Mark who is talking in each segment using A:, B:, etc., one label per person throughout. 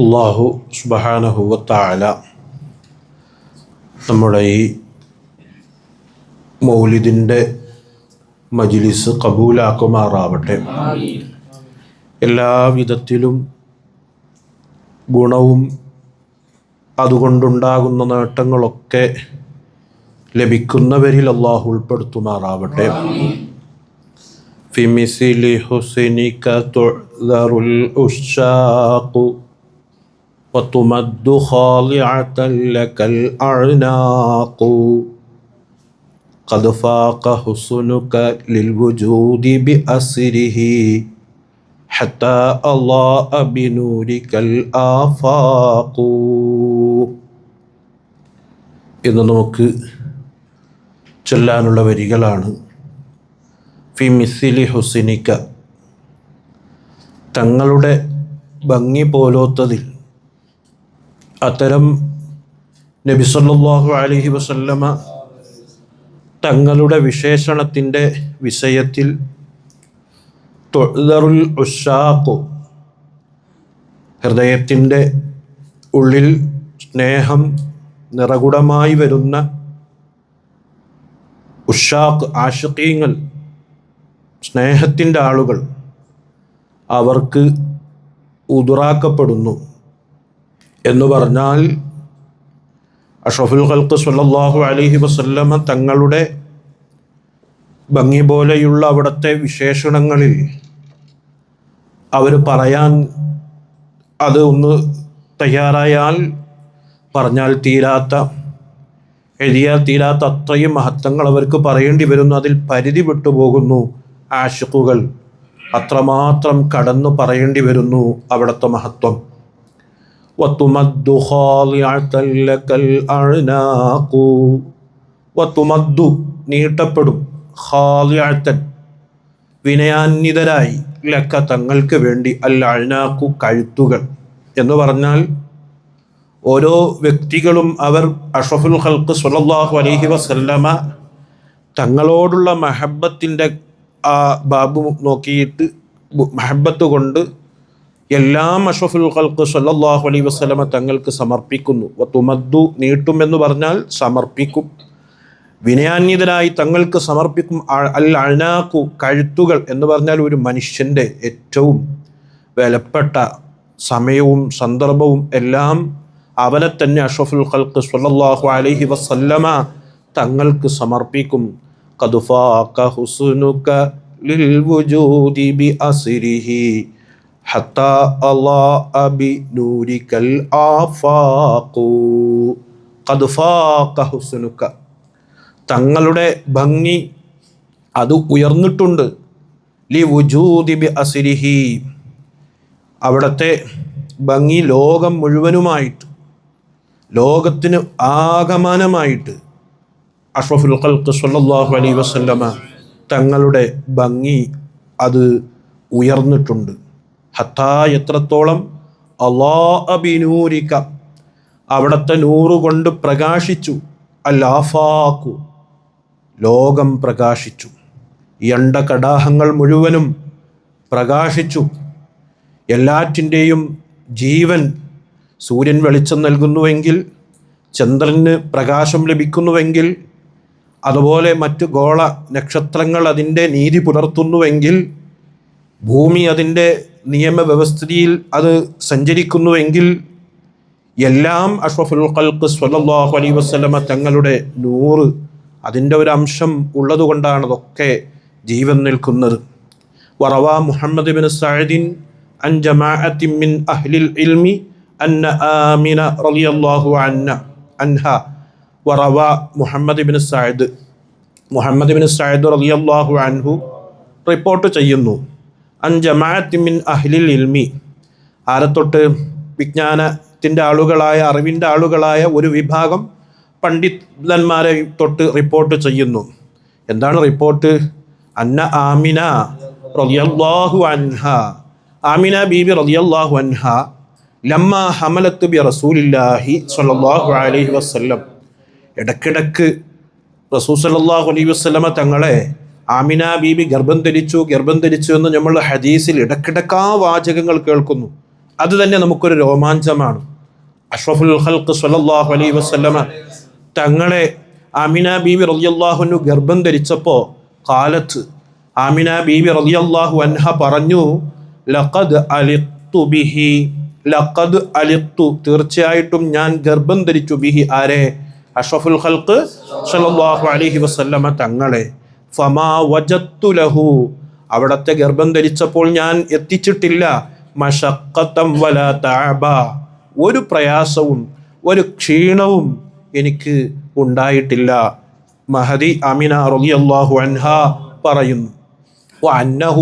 A: അള്ളാഹു സുബഹാനഹുവത്താല നമ്മുടെ ഈ മൗലിദിന്റെ മജിലിസ് കബൂലാക്കുമാറാവട്ടെ. എല്ലാ വിധത്തിലും ഗുണവും അതുകൊണ്ടുണ്ടാകുന്ന നേട്ടങ്ങളൊക്കെ ലഭിക്കുന്നവരിൽ അള്ളാഹു ഉൾപ്പെടുത്തുമാറാവട്ടെ. ഫിമിസിലി ഹുസിനിക ഉഷാഖു وتمد خاضعة لك الأعناق قد فاق حسنك للوجود بأسره حتى أضاء بنورك الآفاق ഇന്ന് നമുക്ക് ചൊല്ലാനുള്ള വരികളാണ് ഫി മിസിലി ഹുസിനിക്ക തങ്ങളുടെ ഭംഗി പോലോത്തതിൽ അത്തരം നബി സല്ലാഹു അലഹി വസല്ലമ തങ്ങളുടെ വിശേഷണത്തിന്റെ വിഷയത്തിൽ തൊഴുതറുൽ ഉഷാഖു ഹൃദയത്തിന്റെ ഉള്ളിൽ സ്നേഹം നിറകുടമായി വരുന്ന ഉഷാഖ് ആഷിഖീങ്ങൾ സ്നേഹത്തിന്റെ ആളുകൾ അവർക്ക് ഉതുറാക്കപ്പെടുന്നു. എന്ന് പറഞ്ഞാൽ അഷഫുൽ ഖൽക്ക് സല്ലല്ലാഹു അലഹി വസല്ലമ തങ്ങളുടെ ഭംഗി പോലെയുള്ള അവിടുത്തെ വിശേഷണങ്ങളിൽ അവർ പറയാൻ അത് ഒന്ന് തയ്യാറായാൽ പറഞ്ഞാൽ തീരാത്ത എഴുതിയാൽ തീരാത്ത അത്രയും മഹത്വങ്ങൾ അവർക്ക് പറയേണ്ടി വരുന്നു. അതിൽ പരിധി വിട്ടുപോകുന്നു ആഷിഖുകൾ. അത്രമാത്രം കടന്നു പറയേണ്ടി വരുന്നു അവിടുത്തെ മഹത്വം. വത്തുമദ്ദു ഖാലിഅതൻ ലകൽ അഅ്നാഖു. وتمد നീട്ടപ്പെടും ഖാലിഅതൻ വിനയാന്വിതരായി ലക്ക തങ്ങൾക്ക് വേണ്ടി അൽ അഴ്നാക്കു കഴുത്തുകൾ എന്ന് പറഞ്ഞാൽ ഓരോ വ്യക്തികളും അവർ അഷഫുൽ ഹൽക്ക് സ്വല്ലല്ലാഹു അലൈഹി വസല്ലമ തങ്ങളോടുള്ള മഹബത്തിന്റെ ആ ബാബു നോക്കിയിട്ട് മഹബത്ത് കൊണ്ട് എല്ലാം അഷഫുൽ ഖൽക്ക് സല്ലാഹു അലൈ വസ്ലമ തങ്ങൾക്ക് സമർപ്പിക്കുന്നു. തുമദ്ദു നീട്ടുമെന്ന് പറഞ്ഞാൽ സമർപ്പിക്കും. വിനയാന്യതരായി തങ്ങൾക്ക് സമർപ്പിക്കും അൽ അഴനാക്കു കഴുത്തുകൾ എന്ന് പറഞ്ഞാൽ ഒരു മനുഷ്യന്റെ ഏറ്റവും വിലപ്പെട്ട സമയവും സന്ദർഭവും എല്ലാം അവനെ തന്നെ അഷഫുൽ ഖൽക്ക് സല്ലാഹു അലൈഹി വസല്ലമ തങ്ങൾക്ക് സമർപ്പിക്കും. കദുഫാ ഹുസ്നുക ലിൽ ബി അസ്രിഹി. ഹത്താ അല്ലാഅ ബി നൂരികൽ ആഫാഖു ഖദുഫാക ഹുസ്നുക. തങ്ങളുടെ ഭംഗി അത് ഉയർന്നിട്ടുണ്ട്. ലി വുജൂദി ബി അസിരിഹി. അവിടുത്തെ ഭംഗി ലോകം മുഴുവനുമായിട്ട് ലോകത്തിന് ആകമാനമായിട്ട് അഷ്റഫുൽ ഖൽക്ക് സല്ലല്ലാഹു അലൈഹി വസല്ലമ തങ്ങളുടെ ഭംഗി അത് ഉയർന്നിട്ടുണ്ട്. ഹത്താ എത്രത്തോളം അള്ളാ അബിനൂരിക്ക അവിടുത്തെ നൂറ് കൊണ്ട് പ്രകാശിച്ചു. അല്ലാഫാക്കു. ലോകം പ്രകാശിച്ചു. എണ്ട കടാഹങ്ങൾ മുഴുവനും പ്രകാശിച്ചു. എല്ലാറ്റിന്റെയും ജീവൻ സൂര്യൻ വെളിച്ചം നൽകുന്നുവെങ്കിൽ ചന്ദ്രന് പ്രകാശം ലഭിക്കുന്നുവെങ്കിൽ അതുപോലെ മറ്റ് ഗോള നക്ഷത്രങ്ങൾ അതിന്റെ നീതി പുലർത്തുന്നുവെങ്കിൽ ഭൂമി അതിന്റെ നിയമവ്യവസ്ഥിതിയിൽ അത് സഞ്ചരിക്കുന്നുവെങ്കിൽ എല്ലാം അഷ്റഫുൽ ഖൽക്ക് സ്വല്ലല്ലാഹു അലൈ വസ്ലമ തങ്ങളുടെ നൂറ് അതിന്റെ ഒരു അംശം ഉള്ളതുകൊണ്ടാണ് അതൊക്കെ ജീവൻ നിൽക്കുന്നത്. വറവ മുഹമ്മദ് ബിൻ സഅദിൻ അൻ ജമാഅത്തിൻ മിൻ അഹ്ലിൽ ഇൽമി അന്ന ആമിന റളിയല്ലാഹു അന്ന അൻഹ. വറവ Muhammad bin Saad. Muhammad bin Saad റളിയല്ലാഹു അൻഹു റിപ്പോർട്ട് ചെയ്യുന്നു. അൻ ജമാഅത്തിൻ മിൻ അഹ്ലിൽ ഇൽമി. ആരത്തൊട്ട് വിജ്ഞാനത്തിന്റെ ആളുകളായ അറിവിന്റെ ആളുകളായ ഒരു വിഭാഗം പണ്ഡിതന്മാരെ തൊട്ട് റിപ്പോർട്ട് ചെയ്യുന്നു. എന്താണ് റിപ്പോർട്ട്? അന്ന ആമിന റളിയല്ലാഹു അൻഹ. ആമിന ബീബി റളിയല്ലാഹു അൻഹ. ലമ്മ ഹമലത്ത് ബി റസൂലില്ലാഹി സ്വല്ലല്ലാഹു അലൈഹി വസല്ലം. ഇടക്കിടക്ക് റസൂൽ സല്ലല്ലാഹു അലൈഹി വസല്ലമ തങ്ങളെ ആമിന ബീബി ഗർഭം ധരിച്ചു ഗർഭം ധരിച്ചു എന്ന് നമ്മൾ ഹദീസിൽ ഇടക്കിടക്കാ വാചകങ്ങൾ കേൾക്കുന്നു. അത് തന്നെ നമുക്കൊരു രോമാഞ്ചമാണ്. അഷ്റഫുൽ ഹൽക്ക് സല്ലല്ലാഹു അലൈഹി വസല്ലമ തങ്ങളെ ആമിന ബീബി റലിയല്ലാഹുനു ഗർഭം ധരിച്ചപ്പോൾ കാലത്ത് ആമിന ബീബി റളിയല്ലാഹു അൻഹ പറഞ്ഞു ലഖദ് അലിത്തു ബിഹി ലഖദ് അലിത്തു തീർച്ചയായിട്ടും ഞാൻ ഗർഭം ധരിച്ചു ബിഹി. ആരെ? അഷ്റഫുൽ ഹൽക്ക് സല്ലല്ലാഹു അലൈഹി വസല്ലമ തങ്ങളെ. ഫമാ വജത്തു ലഹു അവിടത്തെ ഗർഭം ധരിച്ചപ്പോൾ ഞാൻ എത്തിച്ചിട്ടില്ല മഷക്കത്തം വല താബ ഒരു പ്രയാസവും ഒരു ക്ഷീണവും എനിക്ക് ഉണ്ടായിട്ടില്ല മഹദി അമിന റളിയല്ലാഹു അൻഹ പറയുന്നു وأنه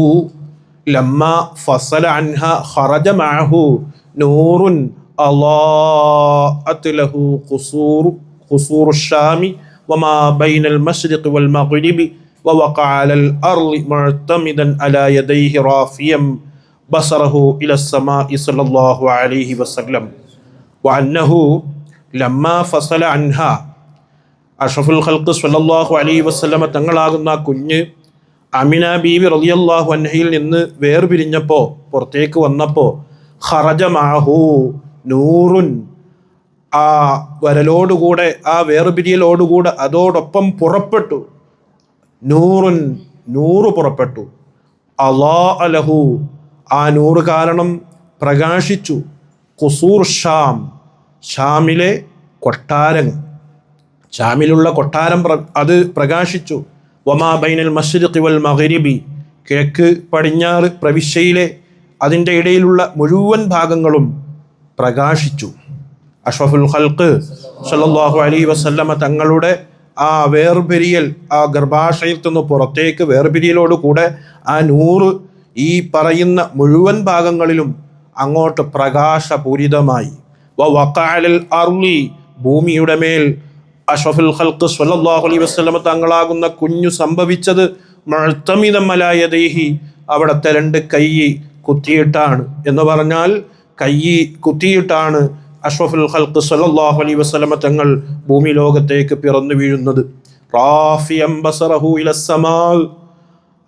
A: لما فصل عنها خرج معه نور أضاءت له قصور قصور الشام وما بين المشرق والمغرب ووقع على الأرض معتمدا على يديه رافيا بصره إلى السماء صلى الله عليه وسلم وأنه لما فصل عنها അഷഫുൽ ഖൽക്ക് സ്വല്ലല്ലാഹു അലൈഹി വസല്ലമ തങ്ങളാകുന്ന ആ കുഞ്ഞ് അമിന ബീബി റളിയല്ലാഹു അൻഹയിൽ നിന്ന് വേർപിരിഞ്ഞപ്പോൾ പുറത്തേക്ക് വന്നപ്പോൾ ഖറജ മാഹു നൂറുൻ ആ വരലോടുകൂടെ ആ വേർപിരിയലോടുകൂടെ അതോടൊപ്പം പുറപ്പെട്ടു നൂറുൻ നൂറ് പുറപ്പെട്ടു. അലാ അലഹു ആ നൂറ് കാരണം പ്രകാശിച്ചു. കുസൂർ ഷാം. ഷാമിലെ കൊട്ടാരങ്ങൾ. ഷാമിലുള്ള കൊട്ടാരം അത് പ്രകാശിച്ചു. വമാ ബൈനൽ മസ്ജിദ് വൽ മഹരിബി കിഴക്ക് പടിഞ്ഞാറ് പ്രവിശ്യയിലെ അതിന്റെ ഇടയിലുള്ള മുഴുവൻ ഭാഗങ്ങളും പ്രകാശിച്ചു. അഷ്റഫുൽ ഹൽക്ക് സല്ലാഹു അലൈഹി വസല്ലമ തങ്ങളുടെ ആ വേർപിരിയൽ ആ ഗർഭാശയത്തിൽ നിന്ന് പുറത്തേക്ക് വേർപിരിയലോട് കൂടെ ആ നൂറ് ഈ പറയുന്ന മുഴുവൻ ഭാഗങ്ങളിലും അങ്ങോട്ട് പ്രകാശപൂരിതമായി. വ വഖഅലൽ അർളി ഭൂമിയുടെ മേൽ അഷഫുൽ ഹൽക്ക് സ്വല്ലല്ലാഹു വസ്ലമ തങ്ങളാകുന്ന കുഞ്ഞു സംഭവിച്ചത് മുഴത്തമിതമ്മലായദേഹി അവിടുത്തെ രണ്ട് കൈ കുത്തിയിട്ടാണ്. എന്ന് പറഞ്ഞാൽ കൈ കുത്തിയിട്ടാണ് അഷ്റഫുൽ ഖൽക്ക് സല്ലല്ലാഹു അലൈഹി വസല്ലമ തങ്ങൾ ഭൂമി ലോകത്തേക്ക് പിറന്നു വീഴുന്നത്. റാഫിയം ബസറഹു ഇലസ്സമാ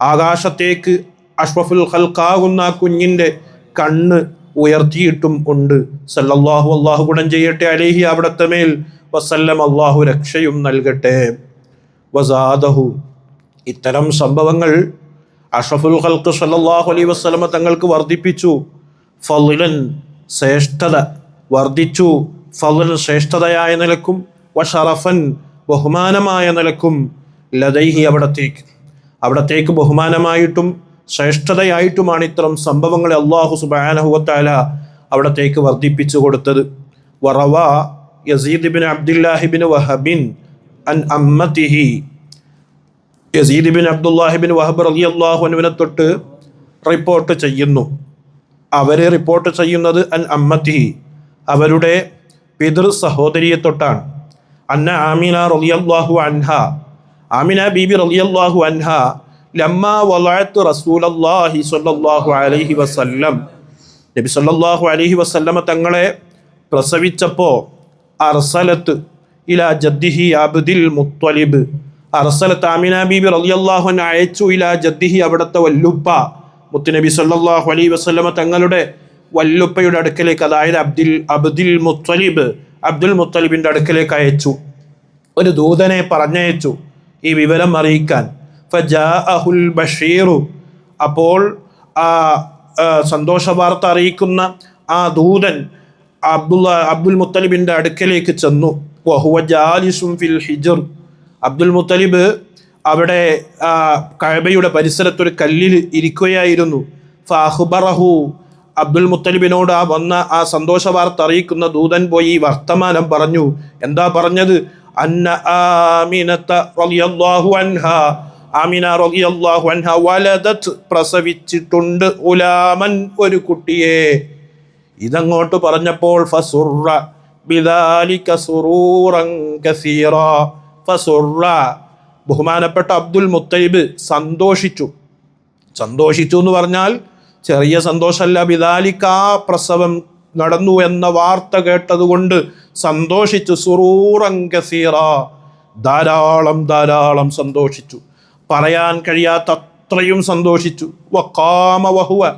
A: ആകാശത്തേക്ക് അഷ്റഫുൽ ഖൽക്കാകുന്ന കുഞ്ഞിന്റെ കണ്ണ് ഉയർത്തിയിട്ടും ഉണ്ട്. സല്ലല്ലാഹു അള്ളാഹു ഗുണം ചെയ്യട്ടെ അലേഹി അവിടത്തെ മേൽ. വസല്ലം അള്ളാഹു രക്ഷയും നൽകട്ടെ. വസാദഹു. ഇത്തരം സംഭവങ്ങൾ അഷഫുൽ ഖൽക്ക് സല്ലല്ലാഹു അലൈഹി വസല്ലമ തങ്ങൾക്ക് വർദ്ധിപ്പിച്ചു. ഫലിലൻ ശ്രേഷ്ഠത. വർദ്ധിച്ചു. ഫലൻ ശ്രേഷ്ഠതയായ നിലക്കും വഷറഫൻ ബഹുമാനമായ നിലക്കും ലതൈഹി അവിടത്തേക്ക്. അവിടത്തേക്ക് ബഹുമാനമായിട്ടും ശ്രേഷ്ഠതയായിട്ടുമാണ് ഇത്തരം സംഭവങ്ങളെ അള്ളാഹു സുബാനഹുവത്താല അവിടത്തേക്ക് വർദ്ധിപ്പിച്ചു കൊടുത്തത്. വറവ യസീദ് ബിൻ അബ്ദുല്ലാഹിബിൻ വഹബിൻ അൻ അമ്മത്തിഹി. യസീദ് ബിൻ അബ്ദുല്ലാഹിബിൻ വഹബ് റലി അള്ളാഹുനുവിനെ തൊട്ട് റിപ്പോർട്ട് ചെയ്യുന്നു. അവരെ റിപ്പോർട്ട് ചെയ്യുന്നത് അൻ അമ്മത്തിഹി. അവരുടെ പിതൃ സഹോദരിയെ തൊട്ടാണ് അന്ന ആമിന റളിയല്ലാഹു അൻഹ. ആമിന ബീബി റളിയല്ലാഹു അൻഹ. ലമ്മ വലഅത്ത് റസൂലല്ലാഹി സ്വല്ലല്ലാഹു അലൈഹി വസല്ലം. നബി സ്വല്ലല്ലാഹു അലൈഹി വസല്ലമ തങ്ങളെ പ്രസവിച്ചപ്പോൾ അർസലത്ത് ഇല ജദ്ദിഹി അബ്ദിൽ മുത്തലിബ്. അർസലത്ത് ആമിന ബീബി റളിയല്ലാഹു അൻഹ അയച്ചു ഇല ജദ്ദിഹി അവിടുത്തെ വല്ലുപ്പ. മുത്തുനബി സ്വല്ലല്ലാഹു അലൈഹി വസല്ലമ തങ്ങളുടെ വല്ലുപ്പയുടെ അടുക്കലേക്ക് അതായത് അബ്ദുൽ അബ്ദുൽ മുത്തലിബ് അബ്ദുൽ മുത്തലിബിന്റെ അടുക്കലേക്ക് അയച്ചു. ഒരു ദൂതനെ പറഞ്ഞയച്ചു ഈ വിവരം അറിയിക്കാൻ. ഫജാഅഹുൽ ബഷീറു. അപ്പോൾ ആ സന്തോഷ വാർത്ത അറിയിക്കുന്ന ആ ദൂതൻ അബ്ദുള്ള അബ്ദുൽ മുത്തലിബിന്റെ അടുക്കലേക്ക് ചെന്നു. വഹുവ ജാലിസും ഫിൽ ഹിജർ. അബ്ദുൽ മുത്തലിബ് അവിടെ കഴബയുടെ പരിസരത്തൊരു കല്ലിൽ ഇരിക്കുകയായിരുന്നു. ഫാഹുബറഹു അബ്ദുൽ മുത്തലിബിനോട് ആ വന്ന ആ സന്തോഷ വാർത്ത അറിയിക്കുന്ന ദൂതൻ പോയി ഈ വർത്തമാനം പറഞ്ഞു. എന്താ പറഞ്ഞത്? അന്ന ആമിനത്ത റളിയല്ലാഹു അൻഹ. ആമിന റളിയല്ലാഹു അൻഹ വലദത് പ്രസവിച്ചിട്ടുണ്ട് ഉലാമൻ ഒരു കുട്ടിയെ. ഇതങ്ങോട്ട് പറഞ്ഞപ്പോൾ ഫസുറ ബിദാലിക സുറൂറൻ കസീറ. ഫസുറ ബഹുമാനപ്പെട്ട അബ്ദുൽ മുത്തൈബ് സന്തോഷിച്ചു. സന്തോഷിച്ചു എന്ന് പറഞ്ഞാൽ ചെറിയ സന്തോഷമല്ല. ബിദാലിക്ക പ്രസവം നടന്നു എന്ന വാർത്ത കേട്ടതുകൊണ്ട് സന്തോഷിച്ചു. സുറൂറം കസീറ. ധാരാളം ധാരാളം സന്തോഷിച്ചു. പറയാൻ കഴിയാത്ത അത്രയും സന്തോഷിച്ചു. വക്കാമ വഹുവ.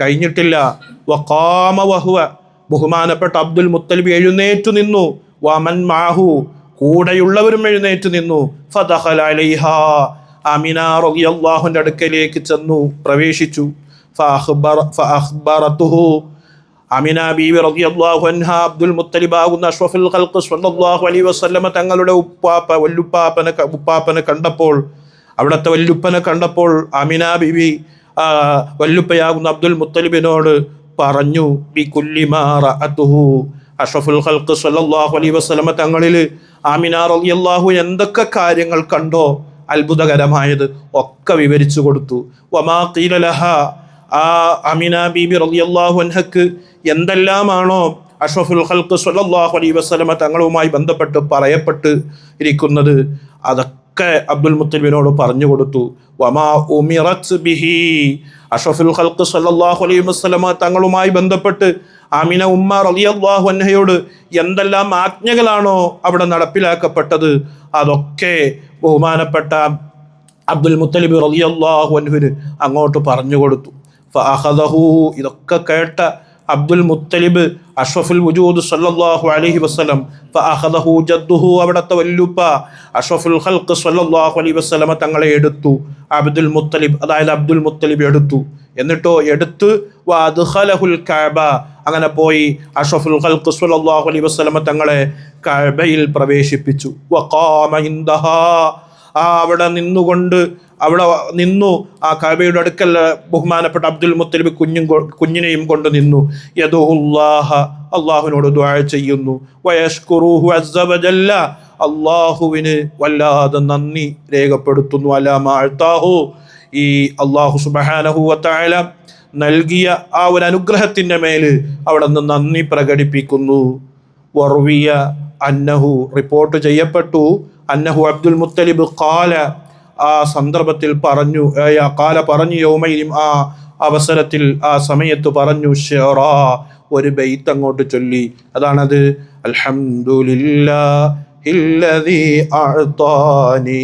A: കഴിഞ്ഞിട്ടില്ല. വക്കാമ വഹുവ. ബഹുമാനപ്പെട്ട അബ്ദുൽ മുത്തലിബ് എഴുന്നേറ്റു നിന്നു. വമൻ മാഹു. കൂടെയുള്ളവരും എഴുന്നേറ്റ് നിന്നു. അലൈഹ. അമിന റളിയല്ലാഹുവിന്റെ അടുക്കലേക്ക് ചെന്നു. പ്രവേശിച്ചു. ഫഅഖ്ബറതുഹു അമിന ബീവി റളിയല്ലാഹു അൻഹ അബ്ദുൽ മുത്തലിബ് ആകുന്ന അഷ്റഫുൽ ഖൽഖ് സ്വല്ലല്ലാഹു അലൈഹി വസല്ലമ തങ്ങളുടെ ഉപ്പാപ്പ വല്ലുപ്പാപ്പനെ ഉപ്പാപ്പനെ കണ്ടപ്പോൾ അവിടുത്തെ വല്ലുപ്പനെ കണ്ടപ്പോൾ അമിന ബീവി വല്ലുപ്പയാകുന്ന അബ്ദുൽ മുത്തലിബിനോട് പറഞ്ഞു ബി കുല്ലിമാറ അതുഹു അഷ്റഫുൽ ഖൽഖ് സ്വല്ലല്ലാഹു അലൈഹി വസല്ലമ തങ്ങളിൽ ആമിന റളിയല്ലാഹു എന്തൊക്കെ കാര്യങ്ങൾ കണ്ടോ അത്ഭുതകരമായത് ഒക്കെ വിവരിച്ചു കൊടുത്തു. വമാ ഖീല ലഹ ആ അമിന ബീബി റളിയല്ലാഹു അൻഹക്ക് എന്തെല്ലാമാണോ അഷ്റഫുൽ ഹൽക്ക് സ്വല്ലല്ലാഹു അലൈ വസ്ലമ തങ്ങളുമായി ബന്ധപ്പെട്ട് പറയപ്പെട്ട് ഇരിക്കുന്നത് അതൊക്കെ അബ്ദുൽ മുത്തലിബിനോട് പറഞ്ഞു കൊടുത്തു. വമാ ഉമിറത്ത് ബിഹി. അഷ്റഫുൽ ഹൽക്ക് സല്ലാഹു അലൈഹി വസല്ലമ തങ്ങളുമായി ബന്ധപ്പെട്ട് ആമിന ഉമ്മ റളിയല്ലാഹു അൻഹയോട് എന്തെല്ലാം ആജ്ഞകളാണോ അവിടെ നടപ്പിലാക്കപ്പെട്ടത് അതൊക്കെ ബഹുമാനപ്പെട്ട അബ്ദുൽ മുത്തലിബ് റളിയല്ലാഹു അൻഹുവിന് അങ്ങോട്ട് പറഞ്ഞു കൊടുത്തു. ഫഅഖദഹു ഇതൊക്കെ കേട്ട അബ്ദുൽ മുത്തലിബ് അഷ്റഫുൽ വുജൂദ് സല്ലല്ലാഹു അലൈഹി വസല്ലം ഫഅഖദഹു ജദ്ദുഹു അവിടുത്തെ വല്ലുപ്പ അഷ്റഫുൽ ഖൽഖ് സല്ലല്ലാഹു അലൈഹി വസല്ലമ തങ്ങളെ എടുത്തു അബ്ദുൽ മുത്തലിബ് അതായത് അബ്ദുൽ മുത്തലിബ് എടുത്തു. എന്നിട്ടോ എടുത്ത് വഅദ്ഖലഹുൽ കഅബ അങ്ങനെ പോയി അഷ്റഫുൽ ഖൽഖ് സല്ലല്ലാഹു അലൈഹി വസല്ലമ തങ്ങളെ കഅബയിൽ പ്രവേശിപ്പിച്ചു. വഖാമ ഇൻദഹാ ആ അവിടെ നിന്നുകൊണ്ട് അവിടെ നിന്നു. ആ കഅബയുടെ അടുക്കൽ ബഹുമാനപ്പെട്ട അബ്ദുൽ മുത്തലിബ് കുഞ്ഞും കുഞ്ഞിനെയും കൊണ്ട് നിന്നു. യദുഹുല്ലാഹ അള്ളാഹുവിനോട് ദ്വാ ചെയ്യുന്നു. വയഷ്കുറുഹു അസ്സ വജല്ല. അള്ളാഹുവിന് വല്ലാതെ നന്ദി രേഖപ്പെടുത്തുന്നു. അലാമാഴ്ത്താഹു ഈ അള്ളാഹു സുബാനഹുല നൽകിയ ആ ഒരു അനുഗ്രഹത്തിന്റെ മേൽ അവിടെ നിന്ന് നന്ദി പ്രകടിപ്പിക്കുന്നു. വർവിയ അന്നഹു റിപ്പോർട്ട് ചെയ്യപ്പെട്ടു. അന്നഹു അബ്ദുൽ മുത്തലിബ് കാല ആ സന്ദർഭത്തിൽ പറഞ്ഞു ഏ, ആ കാല പറഞ്ഞു യൗമയിലും ആ അവസരത്തിൽ ആ സമയത്ത് പറഞ്ഞു ഷെറാ ഒരു ബെയ്ത്ത് അങ്ങോട്ട് ചൊല്ലി അതാണത് അൽഹംദുലില്ലാഹില്ലദീ അഅ്താനി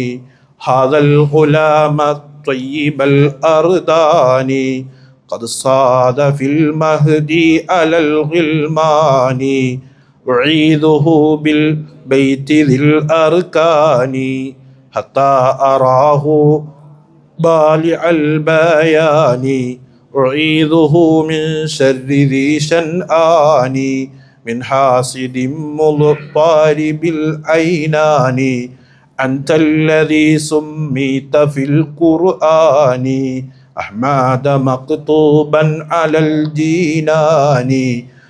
A: ഹാദൽ ഗുലാമ الطيب الأرداني قد صاد في المهدي على الغلمان أعيذه بالبيت ذي الأركان حتى أراه بالع البيان أعيذه من شر ذي شنآن من حاسد مضطرب العينان أنت الذي سميت في القرآن أحمد مكتوبا على الجنان.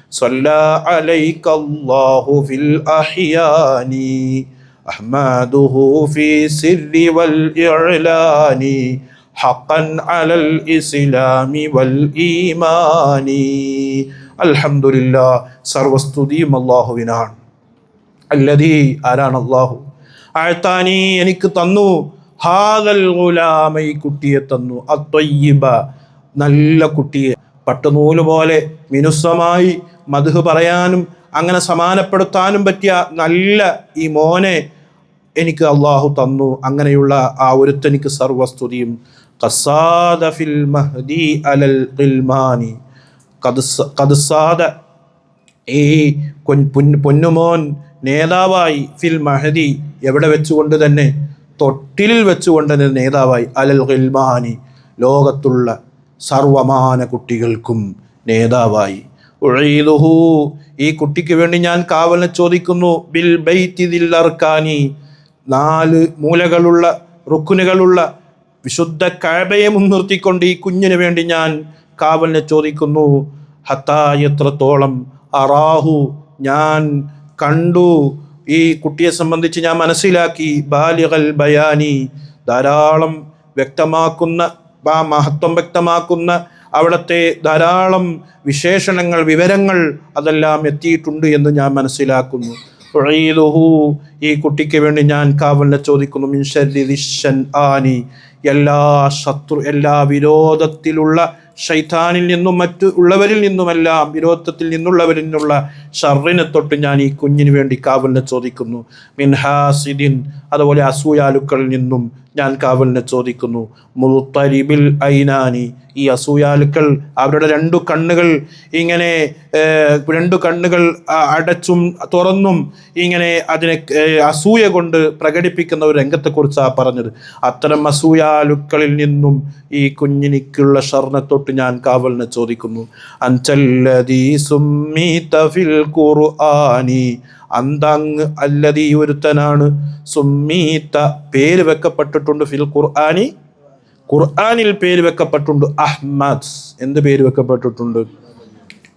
A: صلى عليك الله في الأحيان. أحمده في سر والإعلان حقا على الإسلام والإيمان الحمد لله സർവസ്തുതിയും അള്ളാഹുവിനാണ് അല്ലതീ ആരാണ് അള്ളാഹു ആഴ്ത്താനി എനിക്ക് തന്നു ഹാദൽ ഗുലാമ ഈ കുട്ടിയെ തന്നു അത്വയ്യിബ നല്ല കുട്ടിയെ പട്ടുനൂല് പോലെ മിനുസമായി മധു പറയാനും അങ്ങനെ സമാനപ്പെടുത്താനും പറ്റിയ നല്ല ഈ മോനെ എനിക്ക് അള്ളാഹു തന്നു. അങ്ങനെയുള്ള ആ ഒരുത്തനിക്ക് സർവസ്തുതിയും. കസാദ ഫിൽ മഹ്ദി അലൽ ഖിൽമാനി കദസാദ ഈ പൊന്നുമോൻ നേതാവായി ഫിൽ മഹദി എവിടെ വെച്ചുകൊണ്ട് തന്നെ? തൊട്ടിലിൽ വെച്ചുകൊണ്ട് തന്നെ നേതാവായി. അലൽ ഖിൽമാനി ലോകത്തുള്ള സർവമാന കുട്ടികൾക്കും നേതാവായി. ഈ കുട്ടിക്ക് വേണ്ടി ഞാൻ കാവലിനെ ചോദിക്കുന്നു. ബിൽ ബൈത്തി ദിൽ അർക്കാനി. നാല് മൂലകളുള്ള റുക്കുനുകളുള്ള വിശുദ്ധ കഴബയെ മുൻനിർത്തിക്കൊണ്ട് ഈ കുഞ്ഞിന് വേണ്ടി ഞാൻ കാവലിനെ ചോദിക്കുന്നു. ഹത്താ എത്രത്തോളം അറാഹു ഞാൻ കണ്ടു. ഈ കുട്ടിയെ സംബന്ധിച്ച് ഞാൻ മനസ്സിലാക്കി. ബാലികൽ ബയാനി ധാരാളം വ്യക്തമാക്കുന്ന മഹത്വം വ്യക്തമാക്കുന്ന അവിടുത്തെ ധാരാളം വിശേഷണങ്ങൾ വിവരങ്ങൾ അതെല്ലാം എത്തിയിട്ടുണ്ട് എന്ന് ഞാൻ മനസ്സിലാക്കുന്നു. ഈ കുട്ടിക്ക് വേണ്ടി ഞാൻ കാവലിനെ ചോദിക്കുന്നു ആനി? എല്ലാ ശത്രു എല്ലാ വിരോധത്തിലുള്ള ഷൈത്താനിൽ നിന്നും മറ്റു ഉള്ളവരിൽ നിന്നുമെല്ലാം വിരോധത്തിൽ നിന്നുള്ളവരിൽ നിന്നുള്ള ഷർറിനെ തൊട്ട് ഞാൻ ഈ കുഞ്ഞിന് വേണ്ടി കാവലിനെ ചോദിക്കുന്നു. മിൻഹാസിദിൻ അതുപോലെ അസൂയാലുക്കളിൽ നിന്നും ഞാൻ കാവലിനെ ചോദിക്കുന്നു മുത്തരിബിൽ ഐനാനി ഈ അസൂയാലുക്കൾ അവരുടെ രണ്ടു കണ്ണുകൾ ഇങ്ങനെ രണ്ടു കണ്ണുകൾ അടച്ചും തുറന്നും ഇങ്ങനെ അതിനെ അസൂയ കൊണ്ട് പ്രകടിപ്പിക്കുന്ന ഒരു രംഗത്തെക്കുറിച്ചാണ് പറഞ്ഞത്. അത്തരം അസൂയാലുക്കളിൽ നിന്നും ഈ കുഞ്ഞിനിക്കുള്ള ഷർണ തൊട്ട് ഞാൻ കാവലിനെ ചോദിക്കുന്നു ഖുർആനി? അന്തങ് അല്ലതി ഒരുത്തനാണ്. സുമ്മീത്ത പേര് വെക്കപ്പെട്ടിട്ടുണ്ട് ഫിൽ ഖുർആാനി. ഖുർആാനിൽ പേര് വെക്കപ്പെട്ടിട്ടുണ്ട് അഹ്മദ്. എന്ത് പേര് വെക്കപ്പെട്ടിട്ടുണ്ട്?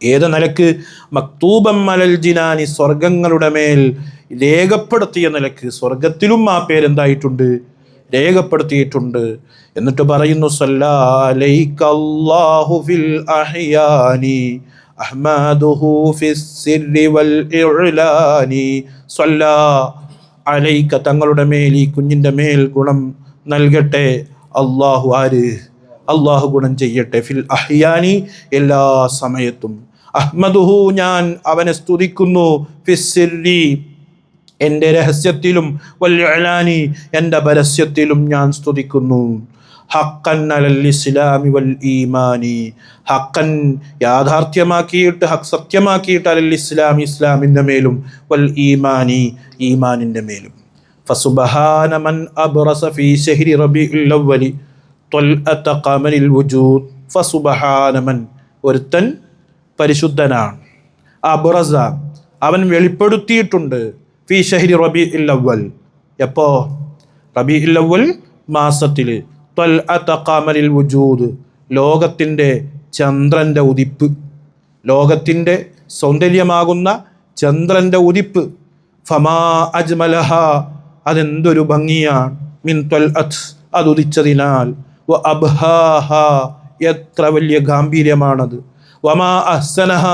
A: ഏത് നിലയ്ക്ക്? മക്തൂബം മലൽ ജിനാനി സ്വർഗങ്ങളുടെ മേൽ രേഖപ്പെടുത്തിയ നിലയ്ക്ക്. സ്വർഗത്തിലും ആ പേരെന്തായിട്ടുണ്ട് രേഖപ്പെടുത്തിയിട്ടുണ്ട്. എന്നിട്ട് പറയുന്നു സല്ലാഹു ഫിൽ അഹ്യാനി. അഹ്മദുഹു في വൽ ഇഅ്ലാനി. സല്ലാ അലൈക തങ്ങളുടെ മേൽ ഈ കുഞ്ഞിന്റെ മേൽ ഗുണം നൽകട്ടെ. അള്ളാഹു ആര്? അള്ളാഹു ഗുണം ചെയ്യട്ടെ. ഫിൽ അഹ്യാനി എല്ലാ സമയത്തും. അഹ്മദുഹു ഞാൻ അവനെ സ്തുതിക്കുന്നു. ഫിസ്സിരി എന്റെ രഹസ്യത്തിലും വല്യലാനി എന്റെ പരസ്യത്തിലും ഞാൻ സ്തുതിക്കുന്നു. ഹക്കൻ അലൽ ഇസ്ലാമി വൽ ഈമാനി ഹക്കൻ യാഥാർത്ഥ്യമാക്കിയിട്ട് ഹക്ക് സത്യമാക്കിയിട്ട് അലൽ ഇസ്ലാം ഇസ്ലാമിൻ്റെ മേലും വൽ ഈമാനി ഈമാനിൻ്റെ മേലും فسبحان من أبرز في شهر ربيع الأول طلعة قمر الوجود فسبحان من ഒരുത്തൻ പരിശുദ്ധനാണ് അബ്രസ അവൻ വെളിപ്പെടുത്തിയിട്ടുണ്ട് ഫി ഷഹരി റബി ഇല്ലവൽ എപ്പോ റബി ഇല്ലവൽ മാസത്തിൽ ഖമരിൽ വുജൂദ്. ലോകത്തിന്റെ ചന്ദ്രന്റെ ഉദിപ്പ്. ലോകത്തിന്റെ സൗന്ദര്യമാകുന്ന ചന്ദ്രന്റെ ഉദിപ്പ്. ഫമാ അജ്മലഹ അതെന്തൊരു ഭംഗിയാണ്. മിൻ ത്വൽ അത് അതുദിച്ചതിനാൽ. വ അബ്ഹാഹ എത്ര വലിയ ഗാംഭീര്യമാണത്. വമാ അഹ്സനഹ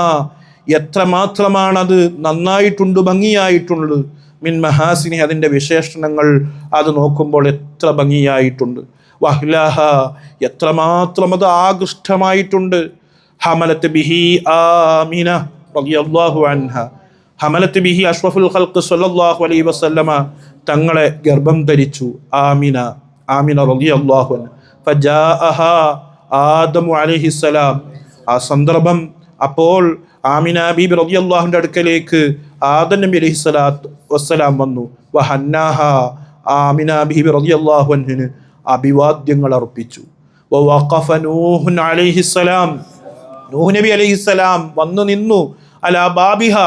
A: എത്ര മാത്രമാണത് നന്നായിട്ടുണ്ട് ഭംഗിയായിട്ടുണ്ട് മിൻ മഹാസിനി അതിന്റെ വിശേഷണങ്ങൾ അത് നോക്കുമ്പോൾ എത്ര ഭംഗിയായിട്ടുണ്ട്. വഹ്ലാഹ എത്രമാത്രം അത് ആകൃഷ്ടമായിട്ടുണ്ട്. ഹമലത്ത് ബിഹി ആമിന റളിയല്ലാഹു അൻഹ. ഹമലത്ത് ബിഹി അഷ്റഫുൽ ഖൽഖ് സല്ലല്ലാഹു അലൈഹി വസല്ലമ തങ്ങളെ ഗർഭം ധരിച്ചു. ആമിന ആമിന റളിയല്ലാഹു അൻഹ. ഫജാഅഹ ആദമു അലൈഹിസ്സലാം ആ സന്ദർഭം അപ്പോൾ ആമിന ബീബി റളിയല്ലാഹുവിന്റെ അടുക്കലേക്ക് ആദം നബി അലൈഹി സ്വലാത്തു വസ്സലാം വന്നു. വഹന്നാഹ ആമിന ബീബി റളിയല്ലാഹു അൻഹിന് അഭിവാദ്യങ്ങൾ അർപ്പിച്ചു. അലൈഹിസ്സലാം നൂഹ് നബി അലൈഹിസ്സലാം വന്നു നിന്നു. അലാ ബാബിഹ.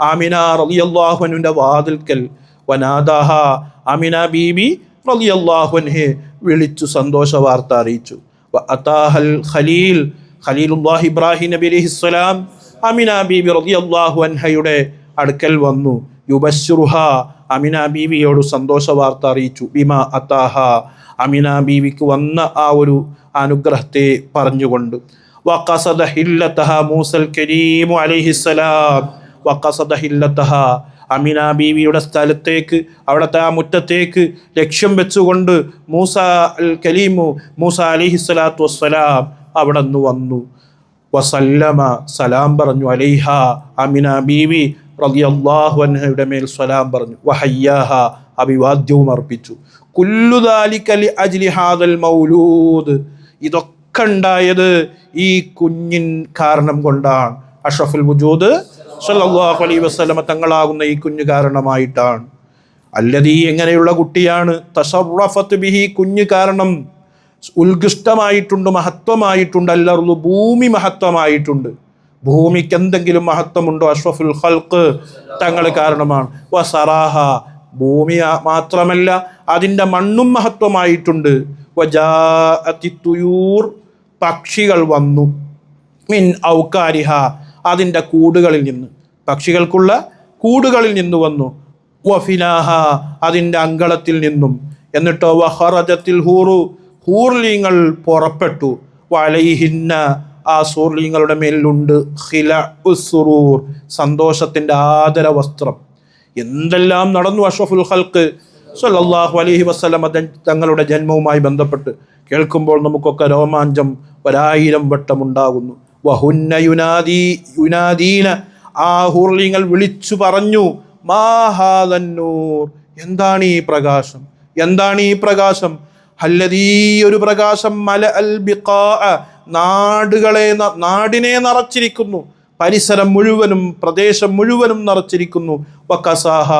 A: ആമിന റളിയല്ലാഹു അൻഹുവിന്റെ വാതിൽക്കൽ. വനാദാഹ. ആമിന ബീബി റളിയല്ലാഹു അൻഹെ വിളിച്ചു സന്തോഷ വാർത്ത അറിയിച്ചു. അതാഹൽ ഖലീൽ. ഖലീലുല്ലാഹി ഇബ്രാഹിം നബി അലൈഹിസ്സലാം അമിന ബീബി റളിയല്ലാഹു അൻഹയുടെ അടുക്കൽ വന്നു. യുബശ്രുഹ അമിന ബീവിയോട് സന്തോഷ വാർത്ത അറിയിച്ചു. ബിമ അത്താഹ അമിന ബീവിക്ക് വന്ന ആ ഒരു അനുഗ്രഹത്തെ പറഞ്ഞുകൊണ്ട് ഹില്ലതഹ മൂസൽ കരീമു അമിന ബീവിയുടെ സ്ഥലത്തേക്ക് അവിടുത്തെ ആ മുറ്റത്തേക്ക് ലക്ഷ്യം വെച്ചുകൊണ്ട് മൂസ അൽ കലീമു മൂസ അലിഹിസ്സലാത്തു വസ്സലാം അവിടെ നിന്ന് വന്നു. വസല്ലമ സലാം പറഞ്ഞു അലൈഹ അമിന ബീവി റളിയല്ലാഹു അൻഹയുടെ മേൽ സലാം പറഞ്ഞു. വഹയ്യാഹ അഭിവാദ്യവും അർപ്പിച്ചു. അജ്ലി ഹാദൽ മൗലൂദ്. ഇതൊക്കെ ഉണ്ടായത് ഈ കുഞ്ഞിൻ കാരണം കൊണ്ടാണ്. അഷ്റഫുൽ വുജൂദ് സല്ലല്ലാഹു അലൈഹി വസല്ലമ തങ്ങളാകുന്ന ഈ കുഞ്ഞു കാരണമായിട്ടാണ്. അല്ലതീ എങ്ങനെയുള്ള കുട്ടിയാണ്? തസറഫത്ത് ബിഹി കുഞ്ഞ് കാരണം ഉത്കൃഷ്ടമായിട്ടുണ്ട് മഹത്വമായിട്ടുണ്ട് അല്ലറുള്ളൂ ഭൂമി മഹത്വമായിട്ടുണ്ട്. ഭൂമിക്ക് എന്തെങ്കിലും മഹത്വമുണ്ടോ? അഷ്റഫുൽ ഹൽക്ക് തങ്ങൾ കാരണമാണ്. വസറാഹ ഭൂമി മാത്രമല്ല അതിന്റെ മണ്ണും മഹത്വമായിട്ടുണ്ട്. വജാഅത്തി തുയൂർ പക്ഷികൾ വന്നു. മിൻ ഔക്കാരിഹ അതിന്റെ കൂടുകളിൽ നിന്ന്. പക്ഷികൾക്കുള്ള കൂടുകളിൽ നിന്ന് വന്നു. വഫിനാഹ അതിന്റെ അങ്കളത്തിൽ നിന്നും. എന്നിട്ടോ വഹറജത്തിൽ ഹൂറു ഹൂർലിങ്ങൾ പുറപ്പെട്ടു. വലൈഹിന്ന ആ സൂർലിങ്ങളുടെ മേലുണ്ട് ഹില ഉസുറൂർ സന്തോഷത്തിന്റെ ആദര വസ്ത്രം എന്തെല്ലാം നടന്നു അഷ്റഫുൽ ഖൽക്ക് സല്ലാഹു അലഹി വസല്ലമ തങ്ങളുടെ ജന്മവുമായി ബന്ധപ്പെട്ട് കേൾക്കുമ്പോൾ നമുക്കൊക്കെ രോമാഞ്ചം ഒരായിരം വട്ടം ഉണ്ടാകുന്നു. വഹുന്ന യുനാദി യുനാദീന ആ ഹൂർലിങ്ങൾ വിളിച്ചു പറഞ്ഞു മാഹാദന്നൂർ എന്താണ് ഈ പ്രകാശം? എന്താണ് ഈ പ്രകാശം? ഹല്ലതീ ഒരു പ്രകാശം മല അൽ ബിക്കാ നാടുകളെ നാടിനെ നിറച്ചിരിക്കുന്നു. പരിസരം മുഴുവനും പ്രദേശം മുഴുവനും നിറച്ചിരിക്കുന്നു. വക്കസാഹ.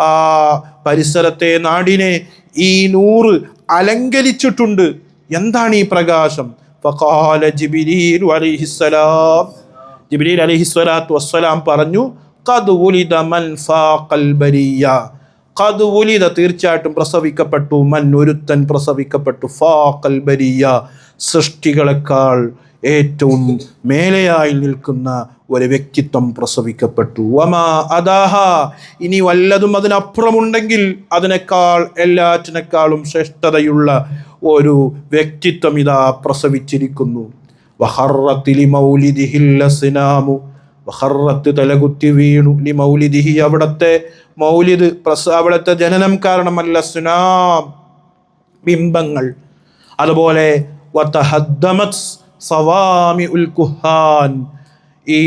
A: ആ പരിസരത്തെ നാടിനെ ഈ നൂറ് അലങ്കരിച്ചിട്ടുണ്ട്. എന്താണ് ഈ പ്രകാശം? ഫഖാല ജിബ്രീൽ അലിഹിസ്സലാം. ജിബ്രീൽ അലിഹിസ്വലാത്തു വസ്സലാം പറഞ്ഞു ഖദ് വുലിദ മൻ ഫാഖൽ ബരിയ ഖദ് വുലിദ തീർച്ചയായിട്ടും പ്രസവിക്കപ്പെട്ടു. മൻ ഒരുത്തൻ പ്രസവിക്കപ്പെട്ടു. ഫാഖൽ ബരിയ സൃഷ്ടികളെക്കാൾ ഏറ്റവും മേലെയായി നിൽക്കുന്ന ഒരു വ്യക്തിത്വം പ്രസവിക്കപ്പെട്ടു. വമാ അദാഹ. ഇനി വല്ലതും അതിനപ്പുറമുണ്ടെങ്കിൽ അതിനേക്കാൾ എല്ലാറ്റിനേക്കാളും ശ്രേഷ്ഠതയുള്ള ഒരു വ്യക്തിത്വം ഇതാ പ്രസവിച്ചിരിക്കുന്നു. വഹറത്ത് ലിമൗലിദിഹിൽ അസ്നാമു വഹറത്ത് തലകുത്തി വീണു ലി മൗലിദിഹി അവിടത്തെ മൗലിദ് പ്രസ അവിടുത്തെ ജനനം കാരണമല്ല സുനാം ബിംബങ്ങൾ. അതുപോലെ വതഹദ്ദമത് സവാമി ഉൽ കുഹാൻ. ഈ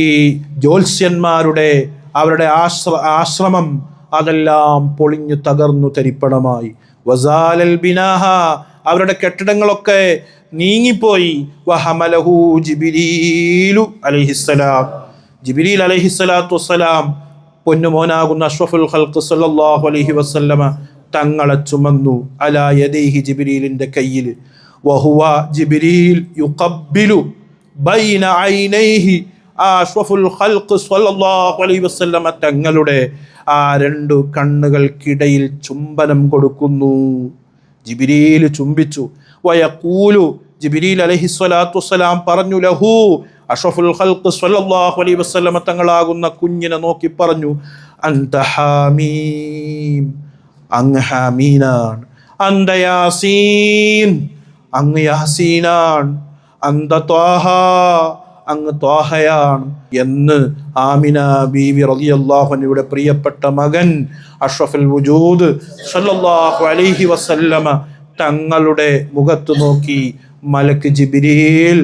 A: ജ്യോത്സ്യന്മാരുടെ അവരുടെ ആശ്ര ആശ്രമം അതെല്ലാം പൊളിഞ്ഞു തകർന്നു തരിപ്പണമായി. വസാലൽ ബിനാഹ അവരുടെ കെട്ടിടങ്ങളൊക്കെ നീങ്ങിപ്പോയി. വഹമലഹു ജിബിരീലു അലൈഹിസ്സലാം. ജിബിലീൽ അലൈഹിസ്സലാത്തു വസ്സലാം പൊന്നുമോനാകുന്ന അഷ്റഫുൽ ഖൽഖ് സല്ലല്ലാഹു അലൈഹി വസല്ലമ തങ്ങളെ ചുമന്നു. അലാ യദൈഹി ജിബിലീലിന്റെ കയ്യിൽ. വഹുവ ജിബ്രീൽ യുഖബ്ബിലു ബൈന ഐനൈഹി ആ ഖൽഖ് സ്വല്ലല്ലാഹു അലൈഹി വസല്ലമ തങ്ങളുടെ ആ രണ്ട് കണ്ണുകൾക്കിടയിൽ ചുംബനം കൊടുക്കുന്നു. ജിബിരിയിൽ ചുംബിച്ചു. വയക്കൂലു ജിബിരിൽ അലൈഹി സ്വലാത്തു വസ്സലാം പറഞ്ഞു ലഹു അഷഫുൽ ഖൽഖ് സ്വല്ലല്ലാഹു അലൈഹി വസല്ലമ തങ്ങളാകുന്ന കുഞ്ഞിനെ നോക്കി പറഞ്ഞു അന്ത ഹാമീം അങ്ങ് ഹാമീനാണ്. അന്ത യാസീൻ അങ്ങ് യാസീനാണ് അന്ത ത്വാഹ അങ്ങ് ത്വാഹയാണ് എന്ന് ആമിന ബീവി റളിയല്ലാഹുവിയുടെ പ്രിയപ്പെട്ട മകൻ അഷ്റഫുൽ വുജൂദ് സല്ലല്ലാഹു അലൈഹി വസല്ലമ തങ്ങളുടെ മുഖത്ത് നോക്കി മലക്ക് ജിബിരിയിൽ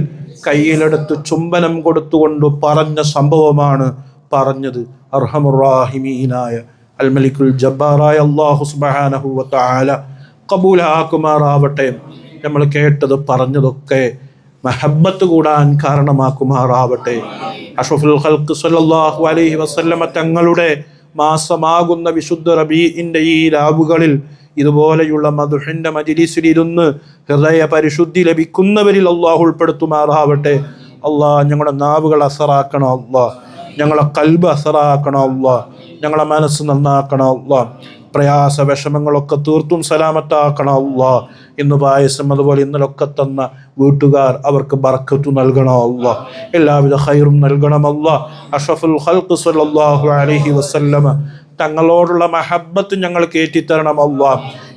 A: കയ്യിലെടുത്ത് ചുംബനം കൊടുത്തുകൊണ്ട് പറഞ്ഞ സംഭവമാണ് പറഞ്ഞത്. അർഹമുറാഹിമീനായ അൽമലിക്കുൽ ജബ്ബാറായ അള്ളാഹു സുബ്ഹാനഹു വ തആല. കബൂലാക്കുമാറാവട്ടെ. നമ്മൾ കേട്ടത് പറഞ്ഞതൊക്കെ മഹബത്ത് കൂടാൻ കാരണമാക്കുമാറാവട്ടെ. അഷഫുൽ ഹൽക്ക് സല്ലല്ലാഹു അലൈഹി വസല്ലമ തങ്ങളുടെ മാസമാകുന്ന വിശുദ്ധ റബീഇന്റെ ഈ രാവുകളിൽ ഇതുപോലെയുള്ള മധുഹിന്റെ മജിലിസിൽ ഇരുന്ന് ഹൃദയ പരിശുദ്ധി ലഭിക്കുന്നവരിൽ അള്ളാഹ് ഉൾപ്പെടുത്തുമാറാവട്ടെ. അള്ളാഹ് ഞങ്ങളുടെ നാവുകൾ അസറാക്കണം അള്ളാഹ് ഞങ്ങളെ കൽബ് അസറാക്കണം അള്ളാഹ് ഞങ്ങളെ മനസ്സ് നന്നാക്കണം അള്ളാഹ് പ്രയാസ വിഷമങ്ങളൊക്കെ തീർത്തും സലാമത്താക്കണം അള്ളാ ഇന്ന് പായസം അതുപോലെ ഇന്നലൊക്കെ തന്ന വീട്ടുകാർ അവർക്ക് ബർക്കത്തു നൽകണം അള്ളാ എല്ലാവിധ ഹൈറും നൽകണം അഷഫുൽ ഹൽക്ക് സല്ലല്ലാഹു അലഹി വസല്ലമ തങ്ങളോടുള്ള മഹബത്ത് ഞങ്ങൾക്ക് ഏറ്റിത്തരണം അള്ളാ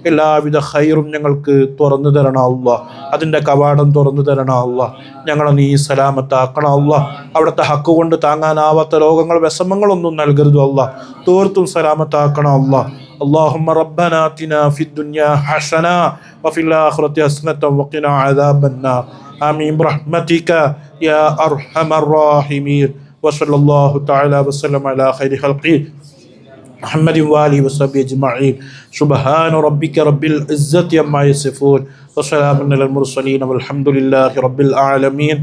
A: എല്ലാവിധ ഹൈറും ഞങ്ങൾക്ക് തുറന്നു തരണം അതിന്റെ കവാടം തുറന്നു തരണം അള്ളാ ഞങ്ങളെ നീ സലാമത്താക്കണം അള്ളാ അവിടുത്തെ ഹക്ക് കൊണ്ട് താങ്ങാനാവാത്ത രോഗങ്ങൾ വിഷമങ്ങളൊന്നും നൽകരുത് തീർത്തും സലാമത്താക്കണം അള്ളാ اللهم ربنا آتنا في الدنيا حسنة وفي الآخرة حسنة وقنا عذاب النار. آمين. برحمتك يا أرحم الراحمين. وصلى الله تعالى وسلم على خير خلقه محمد وآله وصحبه أجمعين. سبحان ربك رب العزة عما يصفون. وسلام على المرسلين والحمد لله رب العالمين.